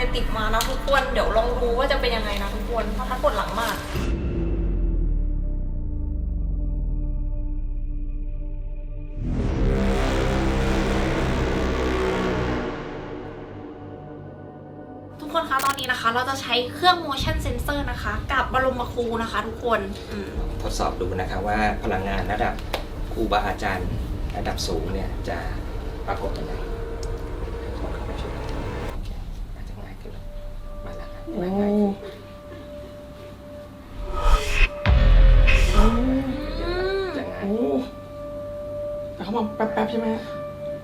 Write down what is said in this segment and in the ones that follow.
เลยติดมานะทุกคน เดี๋ยวลองดูว่าจะเป็นยังไงนะทุกคน เพราะทัดปวดหลังมากทุกคนคะตอนนี้นะคะ เราจะใช้เครื่อง motion sensor นะคะ กับบรมครูนะคะ ทุกคนอืมทดสอบดูนะครับว่าพลังงานระดับครูบาอาจารย์ระดับสูงเนี่ยจะปรากฏยังไงข มาแล้วครับโอ้ง่ายขึ้นจะง่ายโอ้แต่เขามาแป๊บๆใช่ไหมฮะ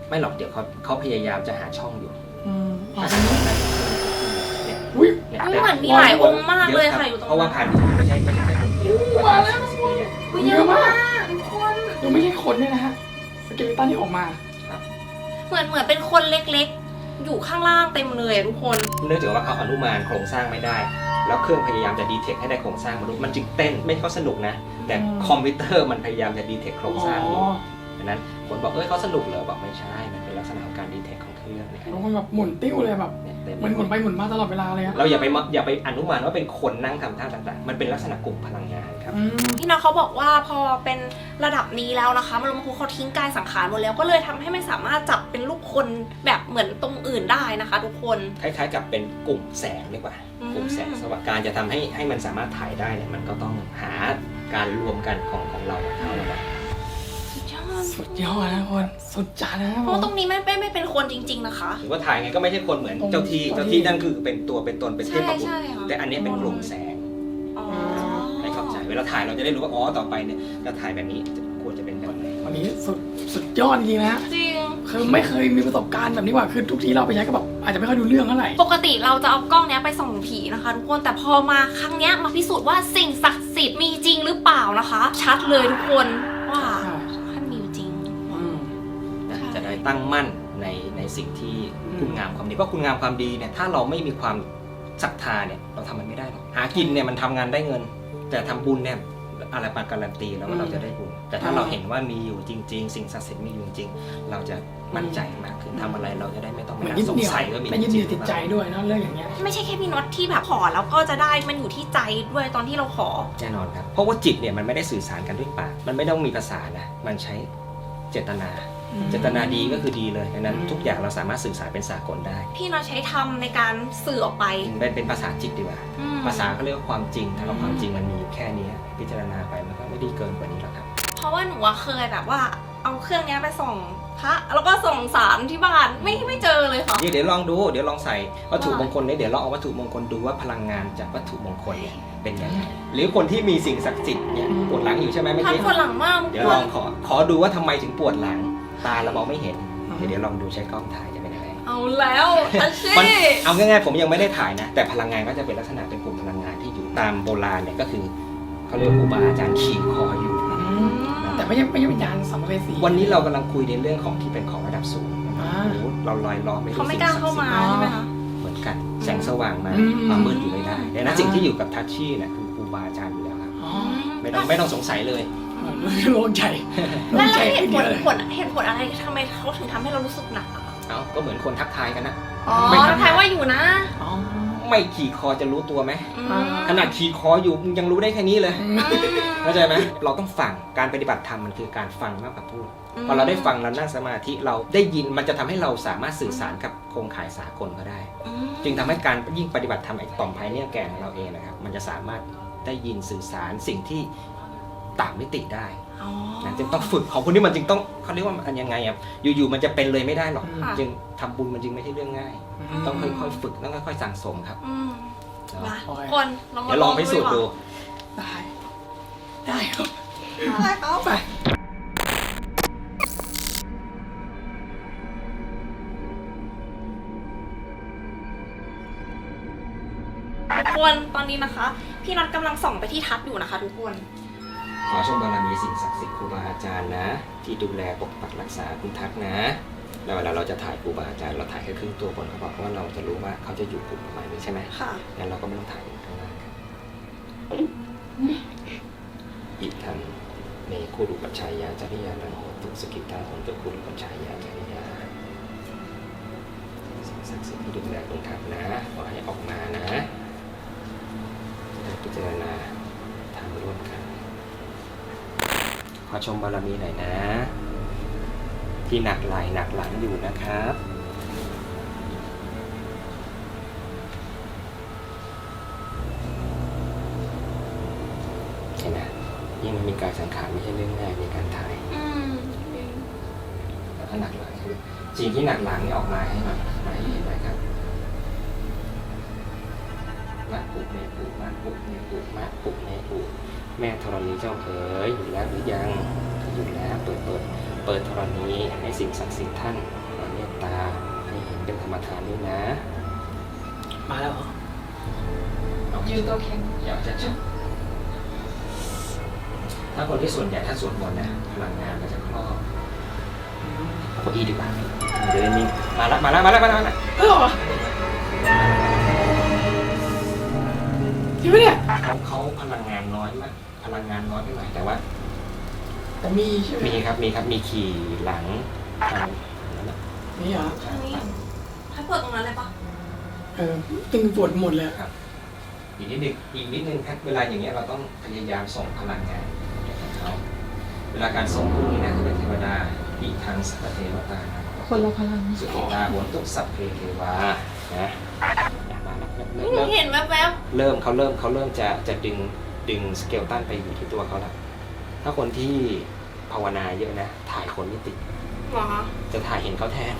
ไม่หรอกเดี๋ยวเขาเขาพยายามจะหาช่องอยู่อืมอ๋อถ้าสมมติว่าเนี่ยอุ้ย เนี่ยเฮ้ยเหมือนมีหลายองค์มากเลยเยอค่ะอยู่ตรงเพราะว่าผ่านไม่ใช่ไม่ใช่แค่คนเดียวมาแล้วอุ๊ยเยอะมากทุกคน ยังไม่ใช่คนเนี่ยนะฮะสเกลิตันที่ออกมา เหมือนเหมือนเป็นคนเล็กๆ อยู่ข้างล่างเต็มเลยอะทุกคน เนื่องจากว่าเขาอนุมานโครงสร้างไม่ได้ แล้วเครื่องพยายามจะดีเทคให้ได้โครงสร้างมนุษย์มันจึงเต้นไม่เขาสนุกนะ แต่อืมคอมพิวเตอร์มันพยายามจะดีเทคโครงอ๋สร้างอยู่อดังนั้นคนบอกเอ้ยเขาสนุกเหรอบอกไม่ใช่มันเป็นลักษณะของการดีเทคของเครื่องเนี่ยแล้วคนแบบหมุนติ้วเลยแบบ เนี่ยเต็มเหมันหมุนไปหมุนมาตลอดเวลาเลยฮะเราอย่าไปมอย่าไปอนุมานว่าเป็นคนนั่งทำท่าต่างๆ มันเป็นลักษณะกลุ่มพลังงานครับ อืมพี่น้องเขาบอกว่าพอเป็นระดับนี้แล้วนะคะมารมครูเขาทิ้งกายสังขารหมดแล้วก็เลยทำให้ไม่สามารถจับเป็นลูกคนแบบเหมือนตรงอื่นได้นะคะ ทุกคน คล้ายๆกับเป็นกลุ่มแสงดีกว่า อืม กลุ่มแสงสว่างการจะทำให้ให้มันสามารถถ่ายได้เนี่ยมันก็ต้องหาการรวมกันของของเรากับเขาแล้วนะ สุดยอดสุดยอดนะคน สุดจัดนะเพราะว่าตรงนี้ไม่ไม่ไม่เป็นคนจริง ๆ นะคะ หรือว่าถ่ายไงก็ไม่ใช่คนเหมือนตรงเจ้าที่เจ้าเจ้าที่ที่นั่นคือเป็นตัวเป็นตนเป็นเทใช่พบุตรใช่ค่ะ แต่อันนี้เป็นกลุ่มแสงอ๋อให้เข้าใจเวลาถ่ายเราจะได้รู้ว่าอ๋อต่อไปเนี่ยจะถ่ายแบบนี้ควรจะเป็นแบบไหนวันนี้สุดสุดยอดจริงๆนะฮะจริง คือไม่เคยมีประสบการณ์แบบนี้ว่าคือทุกทีเราไปใช้ก็แบบอาจจะไม่ค่อยดูเรื่องเท่าไหร่ ปกติเราจะเอากล้องเนี้ยไปส่องผีนะคะทุกคนแต่พอมาครั้งเนี้ยมาพิสูจน์ว่าสิ่งศักดิ์สิทธิ์มีจริงหรือเปล่านะคะ ชัดเลยทุกคนว่าท่าน ตั้งมั่นในในสิ่งที่อืมคุณงามความดีเพราะคุณงามความดีเนี่ยถ้าเราไม่มีความศรัทธาเนี่ยเราทำมันไม่ได้หรอกหากินเนี่ยมันทำงานได้เงิน แต่ทำบุญเนี่ยอะไรมาการันตีแล้วว่าเราจะได้บุญแต่ถ้าเราเห็นว่ามีอยู่จริง ๆ สิ่งศักดิ์สิทธิ์มีอยู่จริงๆเราจะมั่นใจมากขึ้นทำอะไรเราจะได้ไม่ต้องเหมามือนนั่ยึงดสงเหนี่ยวสัยว่ามีไม่ยึดเหนี่ยวจริติงดหรือใจเปล่าด้วยเนอะเรื่องอย่างเงี้ยไม่ใช่แค่พี่น็อตที่แบบขอแล้วก็จะได้มันอยู่ที่ใจด้วยตอนที่เราขอแน่นอนครับเพราะว่าจิตเนี่ยมันไม่ได้สื่อสารกันด้วยปากมันไม่ต้องมีภาษานะมันใช้เจตนา เจตนาดีก็คือดีเลยดังนั้นอืมทุกอย่างเราสามารถสื่อสารเป็นสากลได้ พี่น็อตใช้ทำในการสื่อออกไปเป็นเป็นภาษาจิตดีกว่า อืมภาษาเขาเรียกว่าความจริงถ้าเราความจริงมันมีอยู่แค่นี้พิจารณาไปมันก็ไม่ได้เกินกว่านี้หรอกครับ เพราะว่าหนูอะเคยแบบว่า เอาเครื่องเนี้ยไปส่องพระแล้วก็ส่องสารที่บ้านไม่ไม่เจอเลยค่ะเดี๋ยวเดี๋ยวลองดู เดี๋ยวลองใส่วัตถุว่ามงคลเนี่ยเดี๋ยวลองเอาวัตถุมงคลดูว่าพลังงานจากวัตถุมงคลเนี่ยเป็นยังไงหรือคนที่มีสิ่งศักดิ์สิทธิ์เนี่ยปวดหลังอยู่ใช่ไหมเมื่อทันกี้คนหลังมากเดี๋ยวลองขอขอดูว่าทำไมถึงปวดหลัง ตาเรามองไม่เห็น เดี๋ยวเดี๋ยวลองดูใช้กล้องถ่ายจะเป็นยังไงเอาแล้วอาชีมันเอาง่ายๆผมยังไม่ได้ถ่ายนะ แต่พลังงานก็จะเป็นลักษณะเป็นกลุ่มพลังงานที่อยู่ตามโบราณเนี่ยก็คือเขาเรียกว่าครูบาอาจารย์ขี่คออยู่อืมแต่ไม่ใช่ไม่ใช่วิญญาณสัมภเวสี วันนี้เรากำลังคุยในเรื่องของที่เป็นของระดับสูงอ่า โอ้โหเราลอยล้อมไปด้วยเขาไม่สิ่งกล้าศักเข้าดิ์สิทมาธิ์ใช่ไหมคะเหมือนกัน แสงสว่างมาอืม ความมืดอยู่ไม่ได้ดังนั้นอ่าสิ่งที่อยู่กับทัชชี่เนี่ยคือครูบาอาจารย์อยู่แล้วครับ อ๋อ ไม่ต้องไม่ต้องสงสัยเลย โล่งใจโล่แล้วงใจแล้วเหขึ้ตุนผเยลอะเลยผลเหตุผลอะไรทำไมเขาถึงทำให้เรารู้สึกหนักอะคะเอาก็เหมือนคนทักทายกันนะ อ๋อไม่ทันทายว่าอยู่นะอ๋อไม่ขี่คอจะรู้ตัวไหมอืมอ่าขนาดขี่คออยู่มึงยังรู้ได้แค่นี้เลยอืม เข้าใจไหมเราต้องฟังการปฏิบัติธรรมมันคือการฟังมากกว่าพูดพอเราได้ฟังเรานั่งสมาธิเราได้ยินมันจะทำให้เราสามารถสื่อสารกับโครงข่ายสากลก็ได้ อืมจึงทำให้การยิ่งปฏิบัติธรรมไอ้ต่อมภายในแก่ของเราเองนะครับ มันจะสามารถได้ยินสื่อสารสิ่งที่ ต่างมิติได้อ๋อ นะจึงต้องฝึกของคนนี้มันจึงต้องเขาเรียกว่ามันยังไงอะอยู่ๆมันจะเป็นเลยไม่ได้หรอกค่ะ จึงทำบุญมันจึงไม่ใช่เรื่องง่ายต้องค่อยๆฝึกต้องค่อยๆสั่งสมครับอืมเนาะมาโอเค คนลองมาเดี๋ยวลองพิสูจน์ดู ได้ ได้ครับได้ครับ ไปทุกคนตอนนี้นะคะ พี่น็อตกำลังส่องไปที่ทัดอยู่นะคะ ทุกคน ขอชมบารมีสิ่งศักดิ์สิทธิ์ครูบาอาจารย์นะ ที่ดูแลปกปักรักษาคุณทักนะ แล้วเวลาเราจะถ่ายครูบาอาจารย์เราถ่ายแค่ครึ่งตัวบนเขาบอกเพราะว่าเราจะรู้ว่าเขาจะอยู่กลุ่มประมาณนี้ใช่ไหมค่ะ งั้นเราก็ไม่ต้องถ่ายข้างล่างครับอิทังเมคูรุปัจฉายาจริยานังโหตุสกิตาของตัวคูรุปัจฉายาจริยาสิ่งศักดิ์สิทธิ์ที่ดูแลตรงทับนะ ขอให้ออกมานะจะได้พิจารณาทำร่วมกัน ขอชมบารมีหน่อยนะ ที่หนักไหลหนักหลังอยู่นะครับเห็นไหมยิ่งมันมีการสังขารไม่ใช่เรื่องง่ายในการถ่ายแล้วถ้าหนักหลังคือสิ่งที่หนักหลังนี่ออกมาให้หน่อยมาให้เห็นหน่อยครับมาปุกเนปุกมาปุกเนปุกมาปุกเนปุก แม่ธรณีเจ้าเอ๋ยอยู่แล้วหรือยังอยู่แล้วเปิดเปิดเปิดธรณีให้สิ่งศักดิ์สิทธิ์ท่านมาเมตตาให้เห็นเป็นธรรมทานด้วยนะ มาแล้วเหรอเอายืนตัวแข็งอยากจะชมถ้าคนที่ส่วนใหญ่ถ้าสวดมนต์นะพลังงานมันจะครอบเอาเก้าอี้ดีกว่าเดินนิ่งมาแล้วมาแล้วมาแล้วมาแล้วมาแล้วเออ รอจริงปะเนี่ยเขาเขาพลังงานน้อยมากพลังงานน้อยไปหน่อยแต่ว่าแต่มีใช่ไหมมีครับมีครับมีขี่หลังทางนั่นแหละมีเหรออันนี้ให้เปิดตรงนั้นเลยปะเออตึงปวดหมดเลยอีกนิดนึงอีกนิดนึงครับเวลาอย่างเงี้ยเราต้องพยายามส่งพลังงานให้กับเขาเวลาการส่งพวกนี้นะจะเป็นเทวดาอีกทางสัพพเทวตานะคนละพลังสุขิตาโหนตุสัพเพเทวานะมาแล้วเฮ้ย หนูเริ่มเห็นแวบเริ่มเขาเริ่มเขาเริ่มจะจะดึงดึงสเกลตันไปอยู่ที่ตัวเขาแล้วถ้าคนที่ภาวนาเยอะนะ ถ่ายคนไม่ติดๆเหรอคะจะถ่ายเห็นเขาแทน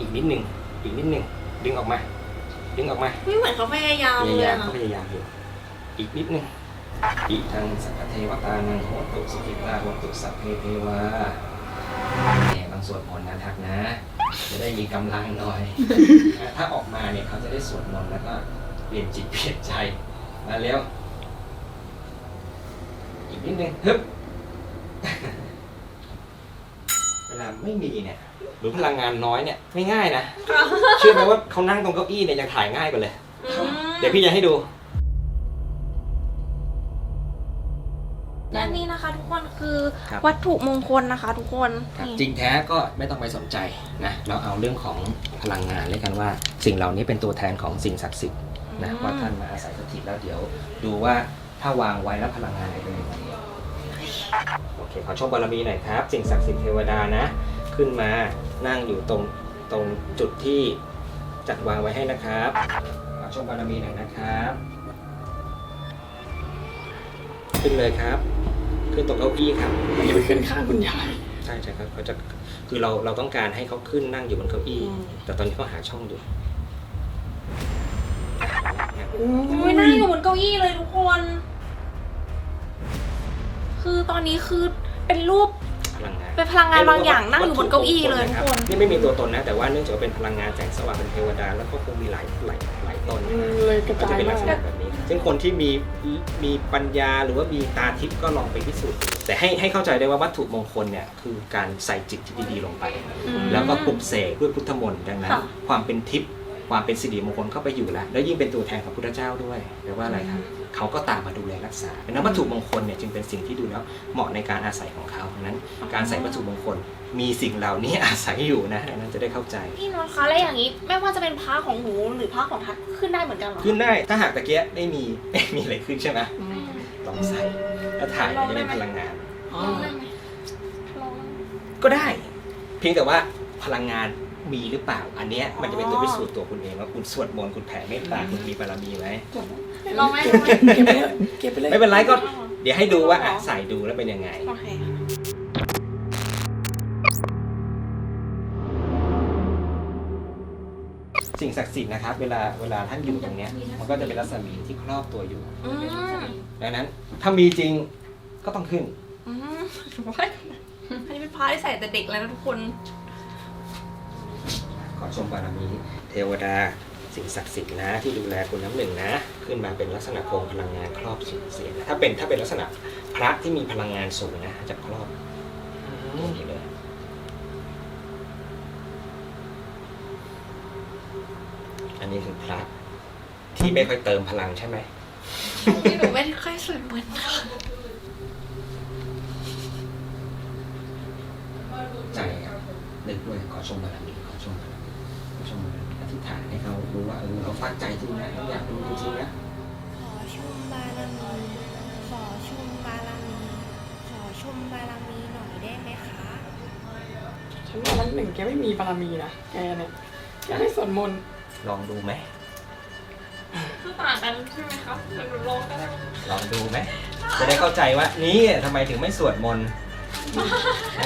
อีกนิดหนึ่งอีกนิดหนึ่งดึงออกมา ดึงออกมาไม่เหมือนเขาพยายามพเลยยายามอะเขาพยายามอยู่อีกนิดหนึ่งอีกทางสัพพเทวตานังโหตุสุขิตาโหตุสัพเพเทวาเนี่ยบางสวดมนต์นะทักนะ จะได้มีกำลังหน่อย ถ้าออกมาเนี่ยเขาจะได้สวดมนต์แล้วก็เปลี่ยนจิตเปลี่ยนใจมาเร็วอีกนิดนึงฮึบเวลาไม่มีเนี่ย หรือพลังงานน้อยเนี่ยไม่ง่ายนะ เชื่อไหมว่าเขานั่งตรงเก้าอี้เนี่ยยังถ่ายง่ายกว่าเลยอืมเดี๋ยวพี่จะให้ดู คือครับ วัตถุมงคลนะคะ ทุกคนครับนี่จริงแท้ก็ไม่ต้องไปสนใจนะเราเอาเรื่องของพลังงานเลยกันว่า สิ่งเหล่านี้เป็นตัวแทนของสิ่งศักดิ์สิทธิ์นะว่าท่านมาอาศัยสถิตแล้วเดี๋ยว ดูว่าถ้าวางไว้แล้วพลังงานจะเป็นยังไงโอเคขอชมบารมีหน่อยครับ สิ่งศักดิ์สิทธิ์เทวดานะ ขึ้นมานั่งอยู่ตรงตรงจุดที่จัดวางไว้ให้นะครับ ขอชมบารมีหน่อยนะครับ ขึ้นเลยครับ ขึ้นตรงเก้าอี้ครับมันจะไปขึ้นข้างคุณยายใช่ใช่ครับเขาจะคือเราเราต้องการให้เขาขึ้นนั่งอยู่บนเก้าอี้ แต่ตอนนี้เขาหาช่องอยู่อุ้ยนั่งอยู่บนเก้าอี้เลยทุกคน คือตอนนี้คือเป็นรูป พลังงานเป็นพลังงานบางอย่างนั่งอยู่บนเก้าอี้เลยทุกคนนี่ไม่มีตัวตนนะ แต่ว่าเนื่องจากว่าเป็นพลังงานแสงสว่างเป็นเทวดาแล้วก็คงมีหลายหลายหลายตนอืนะมเลยกระก็จาจะยเป็นลัมากษณะแบบนี้ ซึ่งคนที่มีมีปัญญาหรือว่ามีตาทิพย์ก็ลองไปพิสูจน์ดูแต่ให้ให้เข้าใจได้ว่าวัตถุมงคลเนี่ยคือการใส่จิตที่ดีๆลงไปอืมแล้วก็ปลุกเสกด้วยพุทธมนต์ดังนั้นค่ะความเป็นทิพย์ ความเป็นสิริมงคลเข้าไปอยู่แล้ว แล้วยิ่งเป็นตัวแทนของพุทธเจ้าด้วยแปลว่าอะไรครับเขาก็ตามมาดูแลรักษาดังนั้นวัตถุมงคลเนี่ยจึงเป็นสิ่งที่ดูแล้วเหมาะในการอาศัยของเขาดังนั้น การใส่วัตถุมงคลมีสิ่งเหล่านี้อาศัยอยู่นะดังนั้นจะได้เข้าใจ พี่นนท์คะแล้วอย่างนี้ไม่ว่าจะเป็นพระของหนูหรือพระของทัดขึ้นได้เหมือนกันเหรอขึ้นได้ถ้าหากตะเกียะไม่มีไม่มีอะไรขึ้นใช่ไหมลองใส่แล้วถ่ายมันจะได้พลังงานอ๋อลองได้ไหมลองก็ได้ เพียงแต่ว่าพลังงาน มีหรือเปล่า อันเนี้ยมันจะเป็นตัวพิสูจน์ตัวคุณเองว่าคุณสวดมนต์คุณแผ่เมตตาคุณมีบารมีไหมลองไหมเก็บเก็บเก็บไปเลยเก็บไปเลยไม่เป็นไรก็เดี๋ยวให้ดูว่าอะใส่ดูแล้วเป็นยังไง โอเคสิ่งศักดิ์สิทธิ์นะครับเวลาเวลาท่านอยู่ตรงเนี้ยมันก็จะเป็นรัศมีที่ครอบตัวอยู่ อืมดังนั้นถ้ามีจริงก็ต้องขึ้น อืมว่าอันนี้เป็นพระที่ใส่แต่เด็กแล้วนะทุกคน ขอชมบารมีเทวดาสิ่งศักดิ์สิทธิ์นะที่ดูแลคุณน้ำหนึ่งนะ ขึ้นมาเป็นลักษณะโครงพลังงานครอบสิ่งเสียนะถ้าเป็นถ้าเป็นลักษณะพระที่มีพลังงานสูงนะจะครอบอย่างนี้เลยอันนี้คือพระที่ไม่ค่อยเติมพลังใช่ไหมนี่หนูไม่ค่อยสวยเหมือนค่ะใจครับนึกด้วยขอชมบารมีขอชมบารมีขอ ชมบารมีอธิษฐานให้เขารู้ว่าเออเราฟังใจจริงนะเราอยากรู้จริงๆนะขอชมบารมี ขอชมบารมี ขอชมบารมีหน่อยได้ไหมคะฉันว่าวันหนึ่งแกไม่มีบารมีนะแกเนี่ยแกไม่สวดมนต์ลองดูไหมต่างกันใช่ไหมครับเดี๋ยวหนูลองก็ได้ลองดูไหมจะได้เข้าใจว่านี่ทำไมถึงไม่สวดมนต์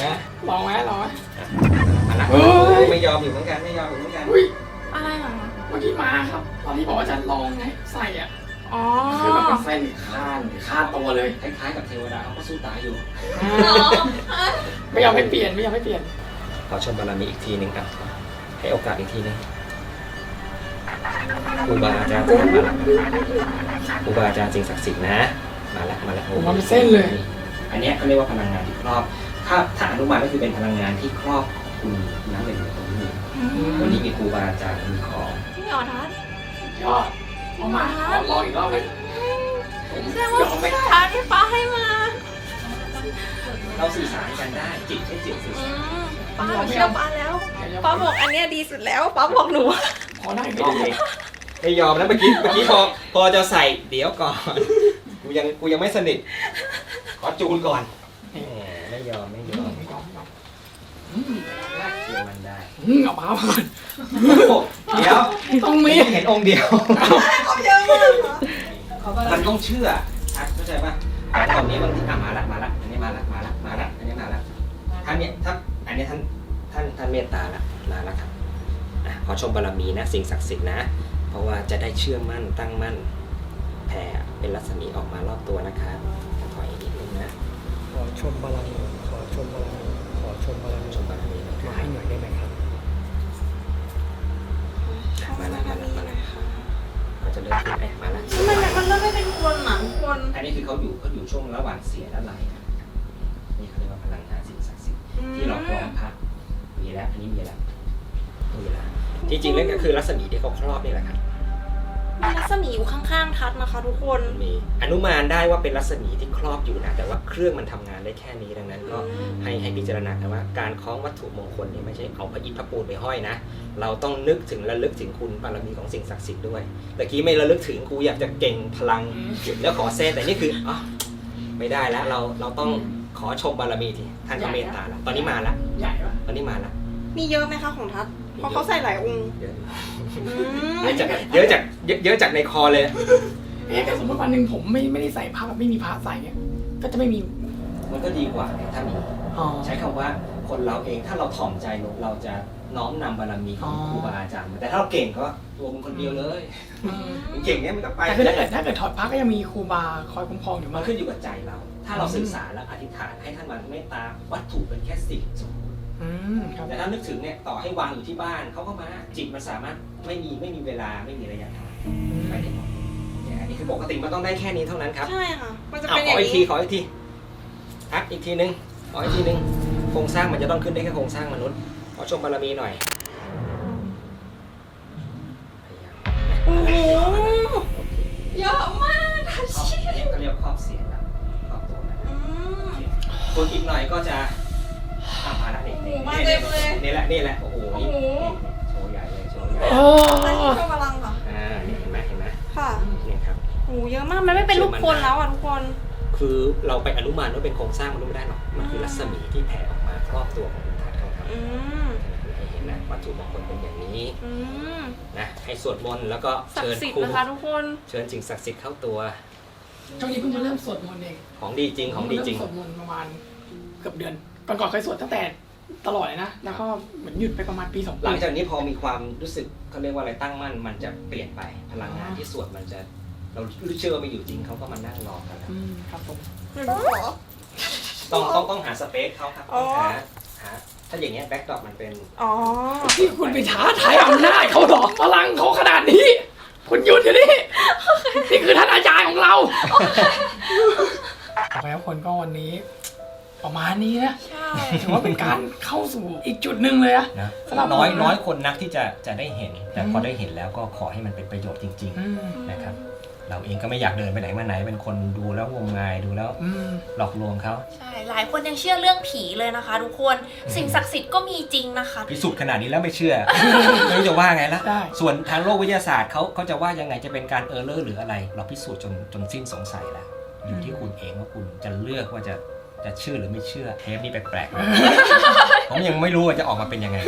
นะลองไหมลองไหม มาละเฮ้ย ไม่ยอมอยู่เหมือนกันไม่ยอมอยู่เหมือนกันอุ้ยอะไรเหรอเมื่อกี้มาครับ ตอนที่บอกว่าจะลองไงใส่อะอ๋อคือแบบเป็นเส้นข้านข้านตัวเลย คล้ายๆกับเทวดาเขาก็สู้ตายอยู่ไม่ยอมให้เปลี่ยนไม่ยอมให้เปลี่ยนขอชมบารมีอีกทีหนึ่งครับให้โอกาสอีกทีหนึงครูบาอาจารย์มาละครูบาอาจารย์สิ่งศักดิ์สิทธิ์นะมาละมาละโอ้ผมว่าเป็นเส้นเลยอันเนี้ยเขาเรียกว่าพลังงานที่ครอบ ถ้าฐานอนุบาลก็คือเป็นพลังงานที่ครอบ คุณนั้นเลยตรงนี้ วันนี้มีครูบาอาจารย์มีของที่หยอทัศน์ยอดเอามาขอลองอีกรอบเลยแสดงว่าไม่ทัศน์ที่ฟ้าให้มาเราสื่อสารกันได้จิตใช้จิตสื่ออืสารมป้าหนูเชื่อป้าแล้วป้าบอกอันเนี้ยดีสุดแล้วป้าบอกหนูขอได้ไหมโอเคไม่ยอมนะเมื่อกี้เมื่อกี้พอพอจะใส่เดี๋ยวก่อนกูยังกูยังไม่สนิทขอจูนก่อนแหมไม่ยอมไม่ยอือม เชื่อมันได้อืมเอาพาก่อนเดี๋ยวต้องมีเห็นองค์เดียว มันต้องเชื่ออะเข้าใจป่ะตอนนี้บางทีอะมาละมาละอันนี้มาละมาละมาละอันนี้มาละท่านเนี่ยถ้าอันนี้ท่านท่านท่านเมตตาละมาละครับอะขอชมบารมีนะ สิ่งศักดิ์สิทธิ์นะ เพราะว่าจะได้เชื่อมั่นตั้งมั่นแผ่เป็นรัศมีออกมารอบตัวนะครับ เริ่มขึ้นไอ้มาละทำไมมันเริ่มไม่เป็นคนหมังคนอันนี้คือเขาอยู่เขาอยู่ช่วงระหว่างเสียและไหลครับนี่เขาเรียกว่าพลังงานสิ่งศักดิ์สิทธิ์ที่เราครองพระมีแล้วอันนี้มีแล้วมีแล้วจริงๆแล้วก็คือรัศมีที่เขาครอบนี่แหละครับ มีรัศมีอยู่ข้างๆทัศน์นะคะ ทุกคน มีอนุมานได้ว่าเป็นรัศมีที่ครอบอยู่นะ แต่ว่าเครื่องมันทำงานได้แค่นี้ดังนั้นก็ให้ให้พิจารณากันว่าการคล้องวัตถุมงคลนี่ไม่ใช่เอาพระอิฐพระปูนไปห้อยนะ เราต้องนึกถึงระลึกถึงคุณบารมีของสิ่งศักดิ์สิทธิ์ด้วยแต่กี้ไม่ระลึกถึงกูอยากจะเก่งพลังแล้วขอเส้นแต่นี่คืออ๋อไม่ได้แล้วเราเราต้องขอชมบารมีทีท่านก็เมตตาแล้วตอนนี้มาแล้วใหญ่ปะตอนนี้มาแล้วมีเยอะไหมคะของทัศน์เพราะเขาใส่หลายองค์เยอะอืม เยอะจากเยอะจากเยอะเยอะจากในคอเลย เอ๊ะแต่สมมติวันหนึ่งผมไม่ไม่ได้ใส่ผ้าแบบไม่มีผ้าใส่เนี่ยก็จะไม่มีมันก็ดีกว่าถ้ามีอ๋อ ใช้คำว่าคนเราเองถ้าเราถ่อมใจลงเราจะน้อมนำบารมีของอ๋อครูบาอาจารย์มาแต่ถ้าเราเก่งก็ตัวมึงคนเดียวเลยอืมมึงเก่งเนี้ยมันก็ไปแต่คือถ้าเกิดถ้าเกิดถอดผ้าก็ยังมีครูบาคอยคุ้มครองอยู่มัมานกขึ้นอยู่กับใจเรา ถ้าเราสื่อสารและอธิษฐานให้ท่านมาเมตตาวัตถุเป็นแค่สิ่งสมมติ อืมครับแต่ถ้านึกถึงเนี่ยต่อให้วางอยู่ที่บ้านเขาก็มาจิตมันสามารถไม่มีไม่มีเวลาไม่มีระยะทางไปได้หมดเนี่ยอันนี้คือปกติมันต้องได้แค่นี้เท่านั้นครับใช่ค่ะ มันจะเอาเป็นอขอย่างอีกทีนี้ขออีกทีทักอีกทีนึงขออีกทีนึงโครงสร้างมันจะต้องขึ้นได้แค่โครงสร้างมนุษย์ขอชมบารมีหน่อยโอ้โหโอเคเยอะมากทัชครอบชี่อันนี้ก็เรียกว่าครอบเสียงแล้วครอบตัวแล้วอืม คนอีกหน่อยก็จะอะมาละนี่นี่ โอ้โห มาเต็มเลย นี่แหละนี่แหละโอ้โหนี่โอ้โหนี่โชว์ใหญ่เลยโชว์ใหญ่โอ้ทัชชี่โชว์พลังค่ะอ่านี่เห็นไหมเห็นไหมค่ะเนี่ยครับ โอ้โหเยอะมาก มันไม่เป็นรูปคนแล้วอะทุกคน คือเราไปอนุมานว่าเป็นโครงสร้างมนุษย์ไม่ได้หรอก มันคือรัศมีที่แผ่ออกมาครอบตัวของคุณทัศน์เขาครับอืมให้เห็นนะวัตถุมงคลเป็นอย่างนี้อืมนะให้สวดมนต์แล้วก็ศักเชิญดิ์สิทธิ์ครูนะคะทุกคน เชิญสิ่งศักดิ์สิทธิ์เข้าตัว ช่วงนี้เพิ่งมาเริ่มสวดมนต์เองของดีจริงของดีจริงเมสวดมนต์ประมาณเกือบเดือนก่อนก่อนๆเคยสวดตั้งแต่ ตลอดเลยนะ แล้วก็เหมือนหยุดไปประมาณปีสองหปีลังจากนี้พอมีความรู้สึกเขาเรียกว่าอะไรตั้งมั่น มันจะเปลี่ยนไปพลังงานที่สวดมันจะเราเชื่อว่ามีอยู่จริงเขาก็มานั่งรอกันแล้วอืมครับผมต้องต้องต้องหาสเปซเขาครับอ๋อต้องหาหาถ้าอย่างเงี้ยแบ็กดรอปมันเป็นอ๋อ ที่คุณไปท้าทายอำนาจเขาเหรอพลังเขาขนาดนี้ คุณหยุดเดี๋ยวนี้นี่คือท่านอาจารย์ของเรา ต่อไปแล้วคนก็วันนี้ ประมาณนี้นะใช่ถือว่าเป็นการเข้าสู่อีกจุดหนึ่งเลยอะนะสำหรับน้อยผมนะน้อยคนนักที่จะจะได้เห็น แต่อืมพอได้เห็นแล้วก็ขอให้มันเป็นประโยชน์จริง อืมๆ นะครับ เราเองก็ไม่อยากเดินไปไหนมาไหนเป็นคนดูแล้วงมงายดูแล้วอืม หลอกลวงเขาใช่หลายคนยังเชื่อเรื่องผีเลยนะคะ ทุกคนสิ่งศักดิ์สิทธิ์ก็มีจริงนะคะ พิสูจน์ขนาดนี้แล้วไม่เชื่อ ไม่รู้จะว่าไงละได้ ส่วนทางโลกวิทยาศาสตร์เขาเขาจะว่ายังไงจะเป็นการเออร์เลอร์หรืออะไร เราพิสูจน์จนจนสิ้นสงสัยแล้วอยู่ที่คุณเองว่าคุณจะเลือกว่าจะ จะเชื่อหรือไม่เชื่อเทปนี้แปลกๆ ผมยังไม่รู้ว่าจะออกมาเป็นยังไง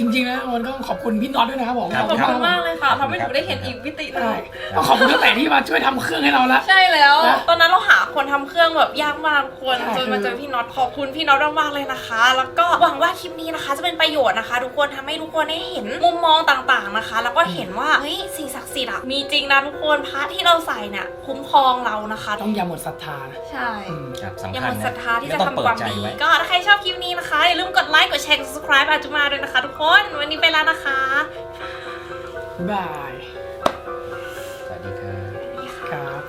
จริงๆนะมันก็ต้องขอบคุณพี่น็อตด้วยนะครับผมครับขอบคุณมากเลยค่ะขอบคุณทำให้หครันูบได้เห็นอีกมิติหนึง ใช่ต้องขอบคุณตั้งแต่ที่มาช่วยทำเครื่องให้เราละ ใช่แล้ว นะตอนนั้นเราหาคนทำเครื่องแบบยากมากคนใช่ จนมาเจอพี่น็อตขอบคุณพี่น็อตมากๆเลยนะคะ แล้วก็หวังว่าคลิปนี้นะคะ จะเป็นประโยชน์นะคะ ทุกคนทำให้ทุกคนได้เห็นมุมมองต่างๆนะคะ แล้วก็เห็นว่าเฮ้ยสิ่งศักดิ์สิทธิ์อะมีจริงนะทุกคนพระที่เราใส่เนี่ยคุ้มครองเรานะคะต้องอย่าหมดศรัทธานะใช่อืม ครับอย่าสำหคัมญดนะศรัทธาที่จะไม่ต้องทำความเปิดใจดีไว้ ก็ถ้าใครชอบคลิปนี้นะคะอย่าลืมกดไลค์กดแชร์กด subscribe อาจุมาด้วยนะคะ ทุกคนวันนี้ไปแล้วนะคะบ๊ายบาย สวัสดีครับ ครับ